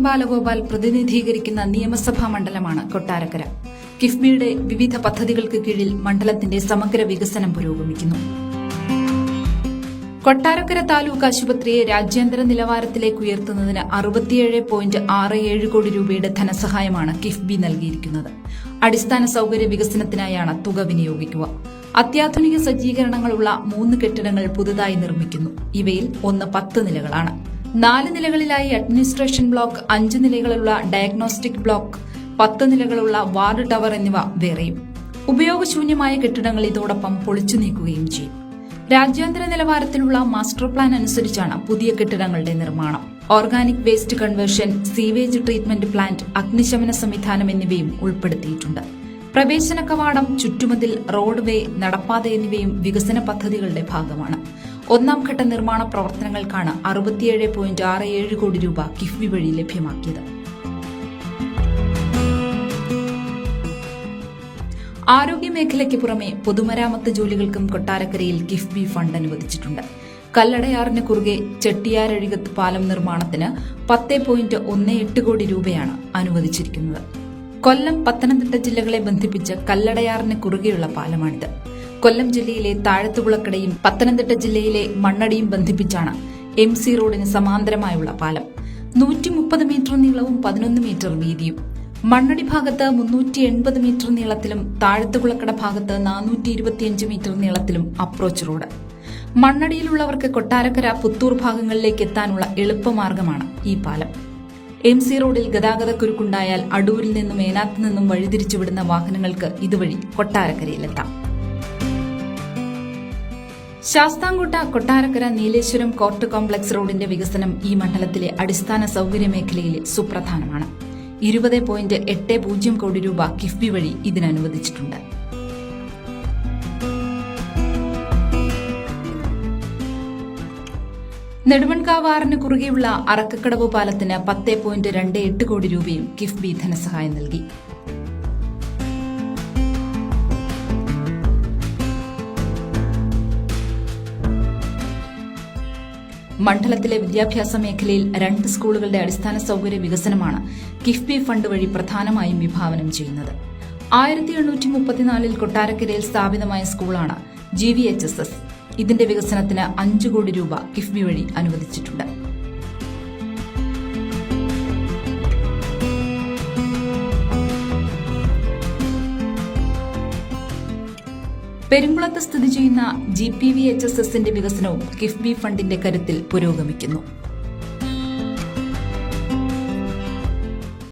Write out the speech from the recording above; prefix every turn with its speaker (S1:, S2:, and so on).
S1: ബാലഗോപാൽ പ്രതിനിധീകരിക്കുന്ന നിയമസഭാ മണ്ഡലമാണ് കൊട്ടാരക്കര. കിഫ്ബിയുടെ വിവിധ പദ്ധതികൾക്ക് കീഴിൽ മണ്ഡലത്തിന്റെ സമഗ്ര വികസനം പുരോഗമിക്കുന്നു. കൊട്ടാരക്കര താലൂക്ക് ആശുപത്രിയെ രാജ്യാന്തര നിലവാരത്തിലേക്ക് ഉയർത്തുന്നതിന് അറുപത്തിയേഴ് പോയിന്റ് ആറ് ഏഴ് കോടി രൂപയുടെ ധനസഹായമാണ് കിഫ്ബി നൽകിയിരിക്കുന്നത്. അടിസ്ഥാന സൌകര്യ വികസനത്തിനായാണ് തുക വിനിയോഗിക്കുക. അത്യാധുനിക സജ്ജീകരണങ്ങളുള്ള മൂന്ന് കെട്ടിടങ്ങൾ പുതുതായി നിർമ്മിക്കുന്നു. ഇവയിൽ ഒന്ന് പത്ത് നിലകളാണ്. നാല് നിലകളിലായി അഡ്മിനിസ്ട്രേഷൻ ബ്ലോക്ക് അഞ്ച് നിലകളുള്ള ഡയഗ്നോസ്റ്റിക് ബ്ലോക്ക് പത്ത് നിലകളുള്ള വാർഡ് ടവർ എന്നിവ വേറെയും. ഉപയോഗശൂന്യമായ കെട്ടിടങ്ങൾ ഇതോടൊപ്പം പൊളിച്ചു നീക്കുകയും ചെയ്യും. രാജ്യാന്തര നിലവാരത്തിലുള്ള മാസ്റ്റർ പ്ലാൻ അനുസരിച്ചാണ് പുതിയ കെട്ടിടങ്ങളുടെ നിർമ്മാണം. Organic waste conversion sewage treatment plant അഗ്നിശമന സംവിധാനം എന്നിവയും ഉൾപ്പെടുത്തിയിട്ടുണ്ട്. പ്രവേശന കവാടം ചുറ്റുമതിൽ റോഡ്വേ നടപ്പാത എന്നിവയും വികസന പദ്ധതികളുടെ ഭാഗമാണ്. ഒന്നാം ഘട്ട നിർമ്മാണ പ്രവർത്തനങ്ങൾക്കാണ് അറുപത്തിയേഴ് പോയിന്റ് ആറ് ഏഴ് കോടി രൂപ കിഫ്ബി വഴി ലഭ്യമാക്കിയത്. ആരോഗ്യമേഖലയ്ക്ക് പുറമെ പൊതുമരാമത്ത് ജോലികൾക്കും കൊട്ടാരക്കരയിൽ കിഫ്ബി ഫണ്ട് അനുവദിച്ചിട്ടുണ്ട്. കല്ലടയാറിന് കുറുകെ ചെട്ടിയാരഴികത്ത് പാലം നിർമ്മാണത്തിന് പത്ത് പോയിന്റ് ഒന്ന് എട്ട് കോടി രൂപയാണ് അനുവദിച്ചിരിക്കുന്നത്. കൊല്ലം പത്തനംതിട്ട ജില്ലകളെ ബന്ധിപ്പിച്ച് കല്ലടയാറിന് കുറുകെയുള്ള പാലമാണിത്. കൊല്ലം ജില്ലയിലെ താഴത്തുകുളക്കടയും പത്തനംതിട്ട ജില്ലയിലെ മണ്ണടിയും ബന്ധിപ്പിച്ചാണ് എം സി റോഡിന് സമാന്തരമായുള്ള പാലം. നൂറ്റി മുപ്പത് മീറ്റർ നീളവും പതിനൊന്ന് മീറ്റർ വീതിയും. മണ്ണടി ഭാഗത്ത് മുന്നൂറ്റി എൺപത് മീറ്റർ നീളത്തിലും താഴത്തുകുളക്കട ഭാഗത്ത് നാനൂറ്റി ഇരുപത്തിയഞ്ച് മീറ്റർ നീളത്തിലും അപ്രോച്ച് റോഡ് മണ്ണടിയിലുള്ളവർക്ക് കൊട്ടാരക്കര പുത്തൂർ ഭാഗങ്ങളിലേക്ക് എത്താനുള്ള എളുപ്പമാർഗമാണ് ഈ പാലം. എം സി റോഡിൽ ഗതാഗതക്കുരുക്കുണ്ടായാൽ അടൂരിൽ നിന്നും ഏനാത്ത് നിന്നും വഴിതിരിച്ചുവിടുന്ന വാഹനങ്ങൾക്ക് ഇതുവഴി കൊട്ടാരക്കരയിലെത്താം. ശാസ്താംകോട്ട കൊട്ടാരക്കര നീലേശ്വരം കോർട്ട് കോംപ്ലക്സ് റോഡിന്റെ വികസനം ഈ മണ്ഡലത്തിലെ അടിസ്ഥാന സൌകര്യ മേഖലയിൽ സുപ്രധാനമാണ്. ഇരുപത് പോയിന്റ് എട്ട് പൂജ്യം കോടി രൂപ കിഫ്ബി വഴി ഇതിനനുവദിച്ചിട്ടുണ്ട്. നെടുമൺകാവാറിന് കുറുകെയുള്ള അറക്കക്കടവ് പാലത്തിന് പത്ത് പോയിന്റ് രണ്ട് എട്ട് കോടി രൂപയും കിഫ്ബി ധനസഹായം നൽകി. മണ്ഡലത്തിലെ വിദ്യാഭ്യാസ മേഖലയിൽ രണ്ട് സ്കൂളുകളുടെ അടിസ്ഥാന സൗകര്യ വികസനമാണ് കിഫ്ബി ഫണ്ട് വഴി പ്രധാനമായും വിഭാവനം ചെയ്യുന്നത്. ആയിരത്തി എണ്ണൂറ്റി മുപ്പത്തിനാലിൽ കൊട്ടാരക്കരയിൽ സ്ഥാപിതമായ സ്കൂളാണ് G V H S S. ഇതിന്റെ വികസനത്തിന് അഞ്ചു കോടി രൂപ കിഫ്ബി വഴി അനുവദിച്ചിട്ടുണ്ട്. പെരുങ്കുളത്ത് സ്ഥിതി ചെയ്യുന്ന G P V H S എസിന്റെ വികസനവും കിഫ്ബി ഫണ്ടിന്റെ കരുത്തിൽ പുരോഗമിക്കുന്നു.